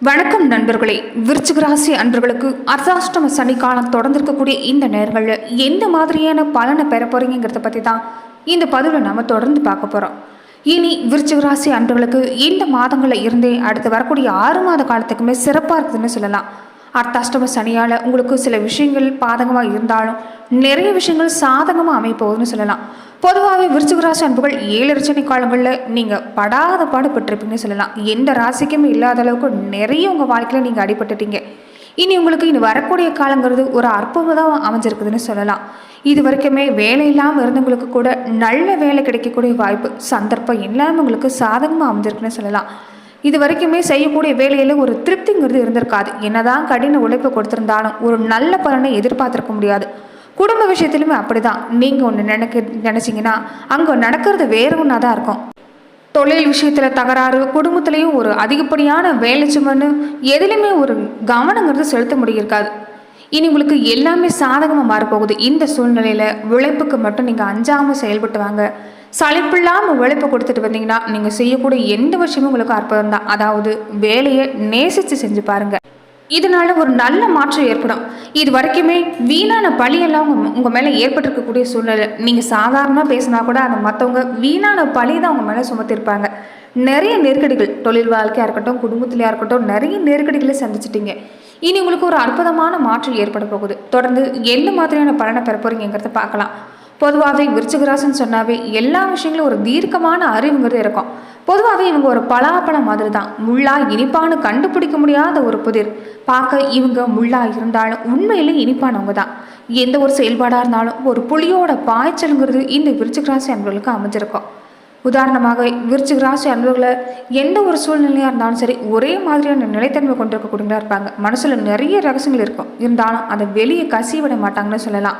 வணக்கம் நண்பர்களே. விருச்சிகராசி அன்பர்களுக்கு அர்த்தாஷ்டம சனிக்காலம் தொடர்ந்திருக்கக்கூடிய இந்த நேரங்களில் எந்த மாதிரியான பலனை பெற போறீங்கிறத பற்றி தான் இந்த பதிவில் நம்ம தொடர்ந்து பார்க்க போகிறோம் இனி விருச்சிகராசி அன்பர்களுக்கு இந்த மாதங்களில் இருந்தே அடுத்து வரக்கூடிய ஆறு மாத காலத்துக்குமே சிறப்பாக இருக்குதுன்னு சொல்லலாம். அர்த்தாஷ்டம சனியால் உங்களுக்கு சில விஷயங்கள் பாதகமாக இருந்தாலும் நிறைய விஷயங்கள் சாதகமாக அமைப்போகுதுன்னு சொல்லலாம். பொதுவாகவே விருச்சிக ராசி அன்புகள் ஏழு ரச்சனை காலங்களில் நீங்கள் படாத பாடுபட்டிருப்பீங்கன்னு சொல்லலாம். எந்த ராசிக்குமே இல்லாத அளவுக்கு நிறைய உங்கள் வாழ்க்கையில் நீங்கள் அடிபட்டுட்டீங்க. இனி உங்களுக்கு இனி வரக்கூடிய காலங்கிறது ஒரு அற்புதமாக அமைஞ்சிருக்குதுன்னு சொல்லலாம். இது வரைக்குமே வேலை இல்லாமல் இருந்தவங்களுக்கு கூட நல்ல வேலை கிடைக்கக்கூடிய வாய்ப்பு சந்தர்ப்பம் இல்லாமல் உங்களுக்கு சாதகமாக அமைஞ்சிருக்குன்னு சொல்லலாம். இது வரைக்குமே செய்யக்கூடிய வேலையில் ஒரு திருப்திங்கிறது இருந்திருக்காது. என்னதான் கடின உழைப்பு கொடுத்திருந்தாலும் ஒரு நல்ல பலனை எதிர்பார்த்திருக்க முடியாது. குடும்ப விஷயத்திலுமே அப்படிதான். நீங்கள் ஒன்று நினைக்க நினச்சிங்கன்னா அங்கே நடக்கிறது வேற ஒன்றா தான் இருக்கும். தொழில் விஷயத்தில் தகராறு குடும்பத்துலேயும் ஒரு அதிகப்படியான வேலை சுமன்னு எதுலேயுமே ஒரு கவனங்கிறது செலுத்த முடியிருக்காது. இனி உங்களுக்கு எல்லாமே சாதகமாக மாறப்போகுது. இந்த சூழ்நிலையில் உழைப்புக்கு மட்டும் நீங்கள் அஞ்சாமல் செயல்பட்டு வாங்க. சளிப்பில்லாமல் உழைப்பு கொடுத்துட்டு வந்தீங்கன்னா நீங்கள் செய்யக்கூடிய எந்த விஷயமும் உங்களுக்கு அற்புதம் தான். அதாவது வேலையை நேசித்து செஞ்சு பாருங்கள் இதனால ஒரு நல்ல மாற்றம் ஏற்படும். இது வரைக்குமே வீணான பழியெல்லாம் உங்கள் உங்கள் மேலே ஏற்பட்டிருக்கக்கூடிய சூழ்நிலை. நீங்கள் சாதாரணமாக பேசினா கூட அதை மற்றவங்க வீணான பழி தான் உங்கள் மேலே சுமத்திருப்பாங்க. நிறைய நெருக்கடிகள் தொழில் வாழ்க்கையாக இருக்கட்டும் குடும்பத்திலையாக இருக்கட்டும் நிறைய நெருக்கடிகளை சந்திச்சிட்டிங்க. இனி உங்களுக்கு ஒரு அற்புதமான மாற்றம் ஏற்பட போகுது. தொடர்ந்து என்ன மாதிரியான பலனை பெற போகிறீங்கிறத பார்க்கலாம். பொதுவாகவே விருச்சிகராசன் சொன்னாவே எல்லா விஷயங்களும் ஒரு தீர்க்கமான அறிவுங்கிறது இருக்கும். பொதுவாகவே இவங்க ஒரு பலாப்பழம் மாதிரி தான் முள்ளா இனிப்பான்னு கண்டுபிடிக்க முடியாத ஒரு புதிர். பார்க்க இவங்க முள்ளா இருந்தாலும் உண்மையிலே இனிப்பானவங்க தான் எந்த ஒரு செயல்பாடாக இருந்தாலும் ஒரு புலியோட பாய்ச்சலுங்கிறது இந்த விருச்சிகராசி அன்பர்களுக்கு அமைஞ்சிருக்கும். உதாரணமாக விருச்சிக ராசி அன்பர்களை எந்த ஒரு சூழ்நிலையாக இருந்தாலும் சரி ஒரே மாதிரியான நிலைத்தன்மை கொண்டிருக்கக்கூடியவங்களா இருப்பாங்க. மனசில் நிறைய ரகசியங்கள் இருக்கும். இருந்தாலும் அதை வெளியே கசி விட மாட்டாங்கன்னு சொல்லலாம்.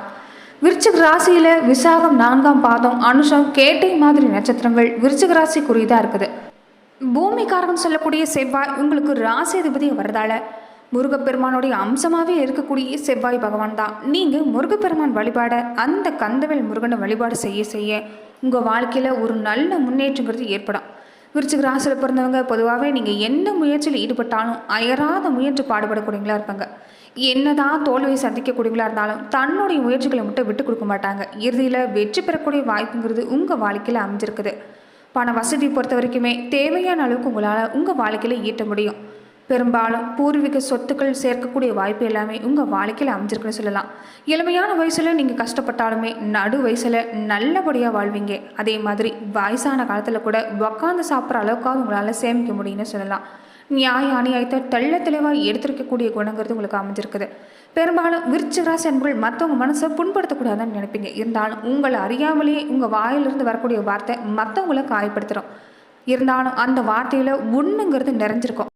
விருச்சிக ராசியில் விசாகம் நான்காம் பாதம் அனுஷம் கேட்டை மாதிரி நட்சத்திரங்கள் விருச்சிக குறிதான் இருக்குது. பூமிக்காரகம் சொல்லக்கூடிய செவ்வாய் உங்களுக்கு ராசி அதிபதி வரதால முருகப்பெருமானுடைய அம்சமாகவே இருக்கக்கூடிய செவ்வாய் பகவான் தான். நீங்கள் முருகப்பெருமான் வழிபாட அந்த கந்தவேல் முருகனை வழிபாடு செய்ய செய்ய உங்கள் வாழ்க்கையில் ஒரு நல்ல முன்னேற்றங்கிறது ஏற்படும். விருச்சிக ராசியில் பிறந்தவங்க பொதுவாகவே நீங்கள் எந்த முயற்சியில் ஈடுபட்டாலும் அயராத முயற்சி பாடுபடக்கூடியங்களா இருப்பாங்க. என்னதான் தோல்வியை சந்திக்கக்கூடியவங்களாக இருந்தாலும் தன்னுடைய முயற்சிகளை மட்டும் விட்டு கொடுக்க மாட்டாங்க. இறுதியில் வெற்றி பெறக்கூடிய வாய்ப்புங்கிறது உங்கள் வாழ்க்கையில் அமைஞ்சிருக்குது. பண வசதி பொறுத்த வரைக்குமே தேவையான அளவுக்கு உங்களால் உங்கள் வாழ்க்கையில் ஈட்ட முடியும். பெரும்பாலும் பூர்வீக சொத்துக்கள் சேர்க்கக்கூடிய வாய்ப்பு எல்லாமே உங்கள் வாழ்க்கையில் அமைஞ்சிருக்குன்னு சொல்லலாம். இளமையான வயசில் நீங்கள் கஷ்டப்பட்டாலுமே நடு வயசில் நல்லபடியாக வாழ்வீங்க. அதே மாதிரி வயசான காலத்தில் கூட உக்காந்து சாப்பிட்ற அளவுக்காக உங்களால் சேமிக்க முடியும்னு சொல்லலாம். நியாய அநியாயத்தை தெள்ள தெளிவாக எடுத்திருக்கக்கூடிய குணங்கிறது உங்களுக்கு அமைஞ்சிருக்குது. பெரும்பாலும் விருச்சிகராசி அன்புகள் மற்றவங்க மனசை புண்படுத்தக்கூடாதுன்னு நினைப்பீங்க. இருந்தாலும் உங்களை அறியாமலேயே உங்கள் வாயிலிருந்து வரக்கூடிய வார்த்தை மற்றவங்கள காயப்படுத்துகிறோம் இருந்தாலும் அந்த வார்த்தையில் ஒன்றுங்கிறது நிறைஞ்சிருக்கும்.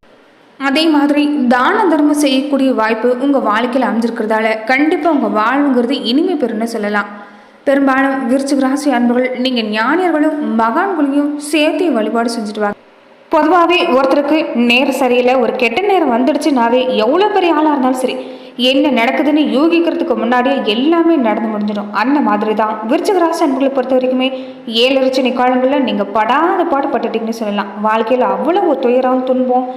அதே மாதிரி தான தர்மம் செய்யக்கூடிய வாய்ப்பு உங்கள் வாழ்க்கையில் அமைஞ்சிருக்கிறதால கண்டிப்பாக உங்கள் வாழ்வுங்கிறது இனிமை பெறும்னு சொல்லலாம். பெரும்பாலும் விருச்சிக ராசி அன்புகள் நீங்கள் ஞானியர்களும் மகான்களையும் சேர்த்து வழிபாடு செஞ்சுட்டு வாங்க. பொதுவாகவே ஒருத்தருக்கு நேரம் சரியில்லை ஒரு கெட்ட நேரம் வந்துடுச்சுனாவே எவ்வளோ பெரிய ஆளாக இருந்தாலும் சரி என்ன நடக்குதுன்னு யூகிக்கிறதுக்கு முன்னாடியே எல்லாமே நடந்து முடிஞ்சிடும். அந்த மாதிரி தான் விருச்சிக ராசி அன்புகளை பொறுத்த வரைக்குமே ஏழு காலங்களில் நீங்கள் படாத பாடுபட்டுட்டீங்கன்னு சொல்லலாம். வாழ்க்கையில் அவ்வளோ ஒரு துயரம் துன்பம்.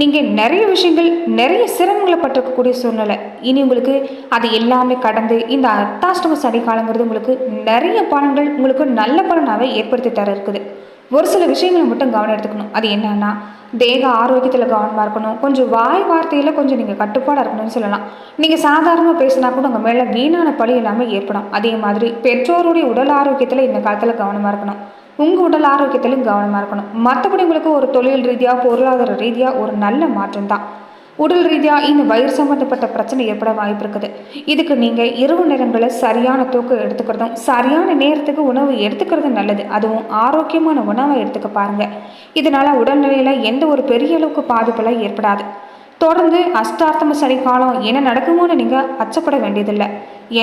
நீங்கள் நிறைய விஷயங்கள் நிறைய சிரமங்களை பட்டிருக்கக்கூடிய சூழ்நிலை. இனி உங்களுக்கு அது எல்லாமே கடந்து இந்த அர்த்தாஷ்டம சனி காலங்கிறது உங்களுக்கு நிறைய பலன்கள் உங்களுக்கு நல்ல பலனாகவே ஏற்படுத்தி தர இருக்குது. ஒரு சில விஷயங்களை மட்டும் கவனம் எடுத்துக்கணும். அது என்னன்னா தேக ஆரோக்கியத்தில் கவனமாக இருக்கணும். கொஞ்சம் வாய் வார்த்தையில் கொஞ்சம் நீங்கள் கட்டுப்பாடாக இருக்கணும்னு சொல்லலாம். நீங்கள் சாதாரணமாக பேசினா கூட உங்கள் மேலே வீணான பழி எல்லாமே ஏற்படும். அதே மாதிரி பெற்றோருடைய உடல் ஆரோக்கியத்தில் இந்த காலத்தில் கவனமாக இருக்கணும். உங்கள் உடல் ஆரோக்கியத்திலும் கவனமாக இருக்கணும். மற்றபடி உங்களுக்கு ஒரு தொழில் ரீதியாக பொருளாதார ரீதியாக ஒரு நல்ல மாற்றம் தான் உடல் ரீதியாக இந்த வயிறு சம்மந்தப்பட்ட பிரச்சனை ஏற்பட வாய்ப்பு இருக்குது. இதுக்கு நீங்கள் இரவு நேரங்களில் சரியான தூக்கம் எடுத்துக்கிறதும் சரியான நேரத்துக்கு உணவு எடுத்துக்கிறது நல்லது. அதுவும் ஆரோக்கியமான உணவை எடுத்துக்க பாருங்கள் இதனால் உடல்நிலையில் எந்த ஒரு பெரிய அளவுக்கு பாதிப்பெல்லாம் ஏற்படாது. தொடர்ந்து அஷ்டார்த்தம சனி காலம் என்ன நடக்குமோன்னு நீங்கள் அச்சப்பட வேண்டியதில்லை.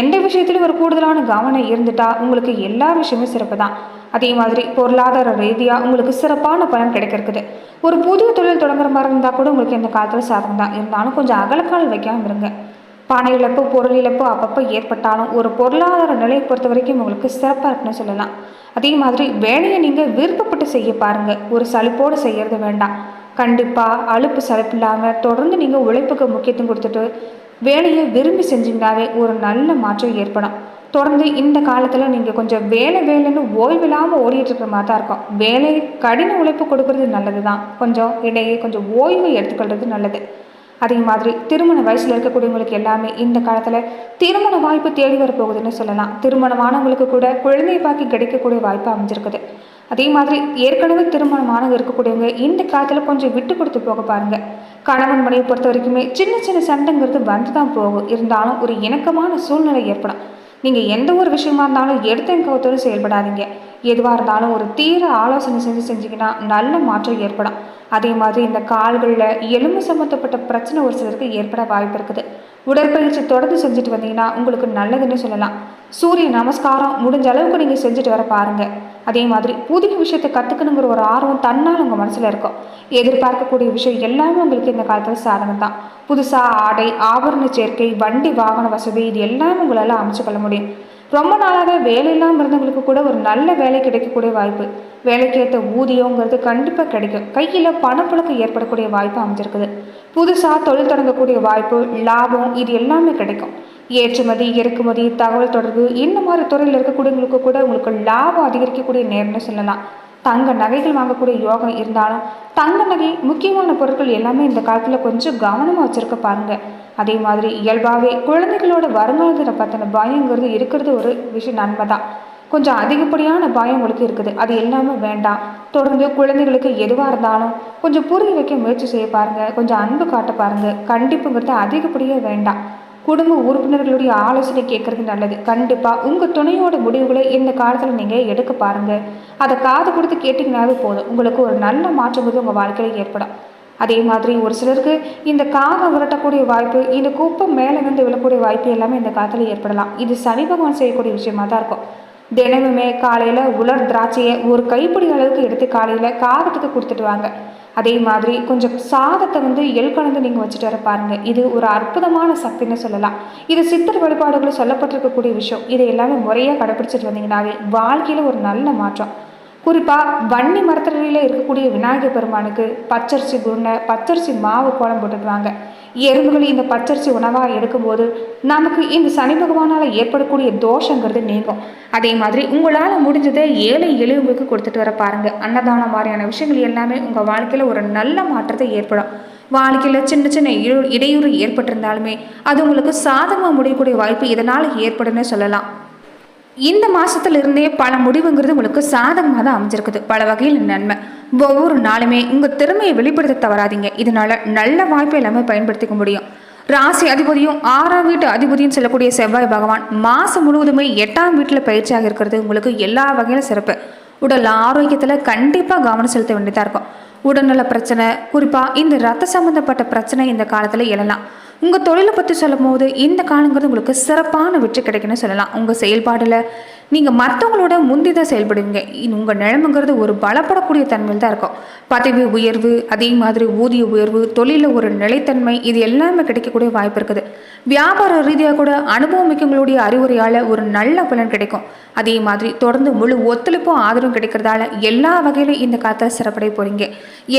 எந்த விஷயத்திலும் ஒரு கூடுதலான கவனம் இருந்துட்டா உங்களுக்கு எல்லா விஷயமும் சிறப்பு தான் அதே மாதிரி பொருளாதார ரீதியாக உங்களுக்கு சிறப்பான பலன் கிடைக்கிறது ஒரு புதிய தொழில் தொடங்குற மாதிரி இருந்தால் கூட உங்களுக்கு இந்த காலத்தில் சாதகம் தான். இருந்தாலும் கொஞ்சம் அகலக்கால் வைக்காமல் இருங்க பண இழப்பு பொருள் இழப்பு அப்பப்போ ஏற்பட்டாலும் ஒரு பொருளாதார நிலையை பொறுத்த வரைக்கும் உங்களுக்கு சிறப்பாக இருக்குன்னு சொல்லலாம். அதே மாதிரி வேலையை நீங்கள் விருப்பப்பட்டு செய்ய பாருங்கள் ஒரு சலிப்போடு செய்யறது வேண்டாம். கண்டிப்பாக அலுப்பு சலப்பில்லாமல் தொடர்ந்து நீங்கள் உழைப்புக்கு முக்கியத்துவம் கொடுத்துட்டு வேலையை விரும்பி செஞ்சிங்கனாவே ஒரு நல்ல மாற்றம் ஏற்படும். தொடர்ந்து இந்த காலத்தில் நீங்கள் கொஞ்சம் வேலை வேலைன்னு ஓய்வு இல்லாமல் இருக்கிற மாதிரி தான் இருக்கும். வேலை கடின உழைப்பு கொடுக்கறது நல்லது தான் கொஞ்சம் இடையே கொஞ்சம் ஓய்வு எடுத்துக்கொள்வது நல்லது. அதே மாதிரி திருமண வயசில் இருக்கக்கூடியவங்களுக்கு எல்லாமே இந்த காலத்தில் திருமண வாய்ப்பு தேடி வரப்போகுதுன்னு சொல்லலாம். திருமணமானவங்களுக்கு கூட குழந்தை பாக்கி கிடைக்கக்கூடிய வாய்ப்பு அமைஞ்சிருக்குது. அதே மாதிரி ஏற்கனவே திருமணமானவங்க இருக்கக்கூடியவங்க இந்த காலத்தில் கொஞ்சம் விட்டு கொடுத்து போக பாருங்கள் கணவன் மனைவி பொறுத்த வரைக்குமே சின்ன சின்ன சண்டைங்கிறது வந்து தான் போகும். இருந்தாலும் ஒரு இணக்கமான சூழ்நிலை ஏற்படும். நீங்கள் எந்த ஒரு விஷயமா இருந்தாலும் எடுத்த கவுத்தோடு செயல்படாதீங்க. எதுவாக இருந்தாலும் ஒரு தீர ஆலோசனை செஞ்சு செஞ்சீங்கன்னா நல்ல மாற்றம் ஏற்படும். அதே மாதிரி இந்த கால்களில் எலும்பு சம்மந்தப்பட்ட பிரச்சனை ஒரு சிலருக்கு ஏற்பட வாய்ப்பு இருக்குது. உடற்பயிற்சி தொடர்ந்து செஞ்சுட்டு வந்தீங்கன்னா உங்களுக்கு நல்லதுன்னு சொல்லலாம். சூரிய நமஸ்காரம் முடிஞ்ச அளவுக்கு நீங்கள் செஞ்சுட்டு வர பாருங்கள் அதே மாதிரி புதிய விஷயத்தை கற்றுக்கணுங்கிற ஒரு ஆர்வம் தன்னால் உங்கள் மனசில் இருக்கும். எதிர்பார்க்கக்கூடிய விஷயம் எல்லாமே உங்களுக்கு இந்த காலத்தில் சாதகம் தான். புதுசாக ஆடை ஆபரண சேர்க்கை வண்டி வாகன வசதி இது எல்லாமே உங்களால் அமைச்சுக்கொள்ள முடியும். ரொம்ப நாளாகவே வேலை இல்லாமல் இருந்தவங்களுக்கு கூட ஒரு நல்ல வேலை கிடைக்கக்கூடிய வாய்ப்பு. வேலைக்கேற்ற ஊதியங்கிறது கண்டிப்பாக கிடைக்கும். கையில் பணப்புழக்கம் ஏற்படக்கூடிய வாய்ப்பு அமைஞ்சிருக்குது. புதுசாக தொழில் தொடங்கக்கூடிய வாய்ப்பு லாபம் இது எல்லாமே கிடைக்கும். ஏற்றுமதி இறக்குமதி தகவல் தொடர்பு இந்த மாதிரி துறையில் இருக்கக்கூடியவங்களுக்கு கூட உங்களுக்கு லாபம் அதிகரிக்கக்கூடிய நேரம்னு சொல்லலாம். தங்க நகைகள் வாங்கக்கூடிய யோகம் இருந்தாலும் தங்க நகை முக்கியமான பொருட்கள் எல்லாமே இந்த காலத்தில் கொஞ்சம் கவனமாக வச்சுருக்க பாருங்கள் அதே மாதிரி இயல்பாகவே குழந்தைகளோட வருங்காலத்தை பற்றின பயங்கிறது இருக்கிறது ஒரு விஷயம் நன்மை தான் கொஞ்சம் அதிகப்படியான பயம் உங்களுக்கு இருக்குது. அது எல்லாமே வேண்டாம். தொடர்ந்து குழந்தைகளுக்கு எதுவாக இருந்தாலும் கொஞ்சம் புரிய வைக்க முயற்சி செய்ய பாருங்கள் கொஞ்சம் அன்பு காட்ட பாருங்கள் கண்டிப்புங்கிறது அதிகப்படியே வேண்டாம். குடும்ப உறுப்பினர்களுடைய ஆலோசனை கேட்கறது நல்லது. கண்டிப்பாக உங்கள் துணையோட முடிவுகளை இந்த காலத்தில் நீங்கள் எடுக்க பாருங்கள் அதை காது கொடுத்து கேட்டிங்கனாவே போதும். உங்களுக்கு ஒரு நல்ல மாற்றம் வந்து உங்கள் வாழ்க்கையில் ஏற்படும். அதே மாதிரி ஒரு சிலருக்கு இந்த காகம் விரட்டக்கூடிய வாய்ப்பு இந்த குப்பம் மேலே வந்து விழக்கூடிய வாய்ப்பு எல்லாமே இந்த காலத்தில் ஏற்படலாம். இது சனி பகவான் செய்யக்கூடிய விஷயமா தான் இருக்கும். தினமுமே காலையில் உலர் திராட்சையை ஒரு கைப்பிடி அளவுக்கு எடுத்து காலையில் காகத்துக்கு கொடுத்துட்டு வாங்க. அதே மாதிரி கொஞ்சம் சாதத்தை வந்து எல்கணந்து நீங்கள் வச்சுட்டு வர பாருங்கள் இது ஒரு அற்புதமான சக்தின்னு சொல்லலாம். இது சித்தர் வழிபாடுகளில் சொல்லப்பட்டிருக்கக்கூடிய விஷயம். இதை எல்லாமே முறையாக கடைப்பிடிச்சிட்டு வந்தீங்கன்னாவே வாழ்க்கையில் ஒரு நல்ல மாற்றம். குறிப்பாக வன்னி மரத்தடியில் இருக்கக்கூடிய விநாயகர் பெருமானுக்கு பச்சரிசி குருணை பச்சரிசி மாவு கோலம் போட்டுக்குவாங்க எறும்புகளை இந்த பச்சரிசி உணவாக எடுக்கும்போது நமக்கு இந்த சனி பகவானால் ஏற்படக்கூடிய தோஷங்கிறது நீங்கும். அதே மாதிரி உங்களால் முடிஞ்சதை ஏழை எளியவங்களுக்கு கொடுத்துட்டு வர பாருங்கள் அன்னதானம் மாதிரியான விஷயங்கள் எல்லாமே உங்கள் வாழ்க்கையில் ஒரு நல்ல மாற்றத்தை ஏற்படும். வாழ்க்கையில் சின்ன சின்ன இடையூறு ஏற்பட்டிருந்தாலுமே அது உங்களுக்கு சாதமாக முடியக்கூடிய வாய்ப்பு இதனால் ஏற்படுன்னு சொல்லலாம். இந்த மாதத்துலேருந்தே பல முடிவுங்கிறது உங்களுக்கு சாதகமாக தான் அமைஞ்சிருக்குது. பல வகையில் நன்மை. ஒவ்வொரு நாளுமே உங்கள் திறமையை வெளிப்படுத்த தவறாதீங்க. இதனால் நல்ல வாய்ப்பை எல்லாமே பயன்படுத்திக்க முடியும். ராசி அதிபதியும் ஆறாம் வீட்டு அதிபதியும் சொல்லக்கூடிய செவ்வாய் பகவான் மாதம் முழுவதுமே எட்டாம் வீட்டில் பயிற்சியாக இருக்கிறது உங்களுக்கு எல்லா வகையிலும் சிறப்பு. உடல் ஆரோக்கியத்தில் கண்டிப்பாக கவனம் செலுத்த வேண்டியதாக இருக்கும். உடல்நல பிரச்சனை குறிப்பாக இந்த ரத்த சம்மந்தப்பட்ட பிரச்சனை இந்த காலத்தில் எழலாம். உங்கள் தொழிலை பற்றி சொல்லும் போது இந்த காலங்கிறது உங்களுக்கு சிறப்பான வெற்றி கிடைக்குன்னு சொல்லலாம். உங்கள் செயல்பாடில் நீங்கள் மற்றவங்களோட முந்தி தான் செயல்படுவீங்க. உங்கள் நிலைமைங்கிறது ஒரு பலப்படக்கூடிய தன்மையில் தான் இருக்கும். பதவி உயர்வு அதே மாதிரி ஊதிய உயர்வு தொழிலில் ஒரு நிலைத்தன்மை இது எல்லாமே கிடைக்கக்கூடிய வாய்ப்பு இருக்குது. வியாபார ரீதியாக கூட அனுபவம் மிக்கவங்களுடைய அறிவுரையால் ஒரு நல்ல பலன் கிடைக்கும். அதே மாதிரி தொடர்ந்து முழு ஒத்துழைப்பும் ஆதரவும் கிடைக்கிறதால எல்லா வகையிலும் இந்த காலத்தில் சிறப்படைய போகிறீங்க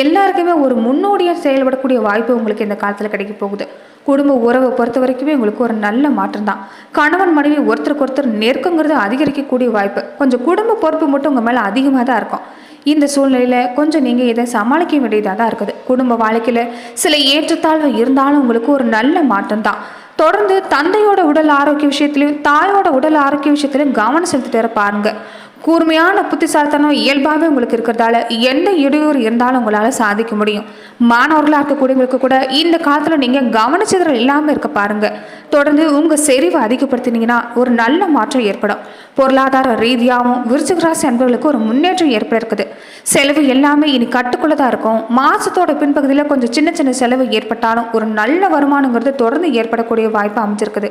எல்லாருக்குமே ஒரு முன்னோடியாக செயல்படக்கூடிய வாய்ப்பு உங்களுக்கு இந்த காலத்தில் கிடைக்க போகுது. குடும்ப உறவை பொறுத்த வரைக்குமே உங்களுக்கு ஒரு நல்ல மாற்றம் தான் கணவன் மனைவி ஒருத்தருக்கு ஒருத்தர் நெருக்கங்கிறது அதிகரிக்கக்கூடிய வாய்ப்பு. கொஞ்சம் குடும்ப பொறுப்பு மட்டும் உங்கள் மேலே அதிகமாக தான் இருக்கும். இந்த சூழ்நிலையில் கொஞ்சம் நீங்கள் இதை சமாளிக்க வேண்டியதாக தான் இருக்குது. குடும்ப வாழ்க்கையில் சில ஏற்றத்தாழ்வு இருந்தாலும் உங்களுக்கு ஒரு நல்ல மாற்றம் தான் தொடர்ந்து தந்தையோட உடல் ஆரோக்கிய விஷயத்திலையும் தாயோட உடல் ஆரோக்கிய விஷயத்திலையும் கவனம் செலுத்திட்டு வர பாருங்கள் கூர்மையான புத்திசாலித்தனம் இயல்பாகவே உங்களுக்கு இருக்கிறதால எந்த இடையூறு இருந்தாலும் உங்களால் சாதிக்க முடியும். மாணவர்களாக இருக்கக்கூடியவங்களுக்கு கூட இந்த காலத்தில் நீங்கள் கவனச்சிதறல் இல்லாமல் இருக்க பாருங்கள் தொடர்ந்து உங்கள் செறிவை அதிகப்படுத்தினீங்கன்னா ஒரு நல்ல மாற்றம் ஏற்படும். பொருளாதார ரீதியாகவும் விருச்சிகராசி அன்பர்களுக்கு ஒரு முன்னேற்றம் ஏற்பட இருக்குது செலவு எல்லாமே இனி கட்டுக்குள்ளே தான் இருக்கும். மாதத்தோட பின்பகுதியில் கொஞ்சம் சின்ன சின்ன செலவு ஏற்பட்டாலும் ஒரு நல்ல வருமானங்கிறது தொடர்ந்து ஏற்படக்கூடிய வாய்ப்பு அமைஞ்சிருக்குது.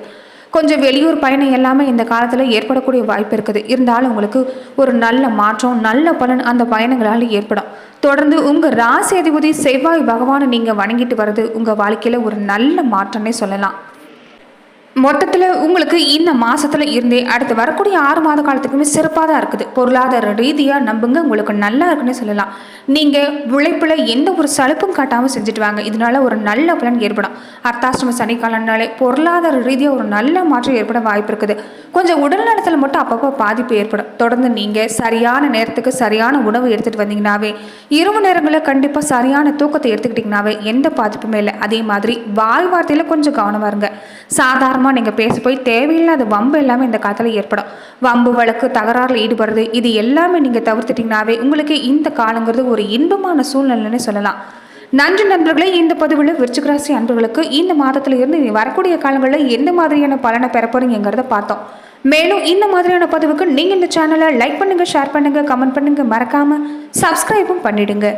கொஞ்சம் வெளியூர் பயணம் எல்லாமே இந்த காலத்தில் ஏற்படக்கூடிய வாய்ப்பு இருக்குது. இருந்தாலும் உங்களுக்கு ஒரு நல்ல மாற்றம் நல்ல பலன் அந்த பயணங்களால் ஏற்படும். தொடர்ந்து உங்கள் ராசி அதிபதி செவ்வாய் பகவானை நீங்கள் வணங்கிட்டு வர்றது உங்கள் வாழ்க்கையில் ஒரு நல்ல மாற்றமே சொல்லலாம். மொத்தத்தில் உங்களுக்கு இந்த மாதத்தில் இருந்தே அடுத்து வரக்கூடிய ஆறு மாத காலத்துக்குமே சிறப்பாக தான் இருக்குது. பொருளாதார ரீதியாக நம்புங்க உங்களுக்கு நல்லா இருக்குன்னு சொல்லலாம். நீங்கள் உழைப்பில் எந்த ஒரு சலுப்பும் காட்டாமல் செஞ்சுட்டு வாங்க. இதனால ஒரு நல்ல பலன் ஏற்படும். அர்த்தாஷ்டம சனிக்காலம்னாலே பொருளாதார ரீதியாக ஒரு நல்ல மாற்றம் ஏற்பட வாய்ப்பு இருக்குது. கொஞ்சம் உடல் நலத்தில் மட்டும் அப்பப்போ பாதிப்பு ஏற்படும். தொடர்ந்து நீங்கள் சரியான நேரத்துக்கு சரியான உணவு எடுத்துகிட்டு வந்தீங்கன்னாவே இரவு நேரங்களில் கண்டிப்பாக சரியான தூக்கத்தை எடுத்துக்கிட்டிங்கனாவே எந்த பாதிப்புமே இல்லை. அதே மாதிரி வாய் வார்த்தையில் கொஞ்சம் கவனமாக இருங்க. சாதாரணமாக நீங்கள் பேச போய் தேவையில்லாத வம்பு எல்லாமே இந்த காலத்தில் ஏற்படும். வம்பு வழக்கு தகராறில் ஈடுபடுறது இது எல்லாமே நீங்கள் தவிர்த்துட்டிங்கனாவே உங்களுக்கு இந்த காலங்கிறது ஒரு இன்பமான சூழ்நிலைன்னு சொல்லலாம். நன்றி நண்பர்களே இந்த பதிவில் விருச்சிகராசி அன்பர்களுக்கு இந்த மாதத்திலிருந்து வரக்கூடிய காலங்களில் எந்த மாதிரியான பலனை பெற பார்த்தோம். மேலும் இந்த மாதிரியான பதிவுக்கு நீங்கள் இந்த சேனலை லைக் பண்ணுங்கள் ஷேர் பண்ணுங்கள் கமெண்ட் பண்ணுங்கள் மறக்காமல் சப்ஸ்கிரைபும் பண்ணிடுங்க.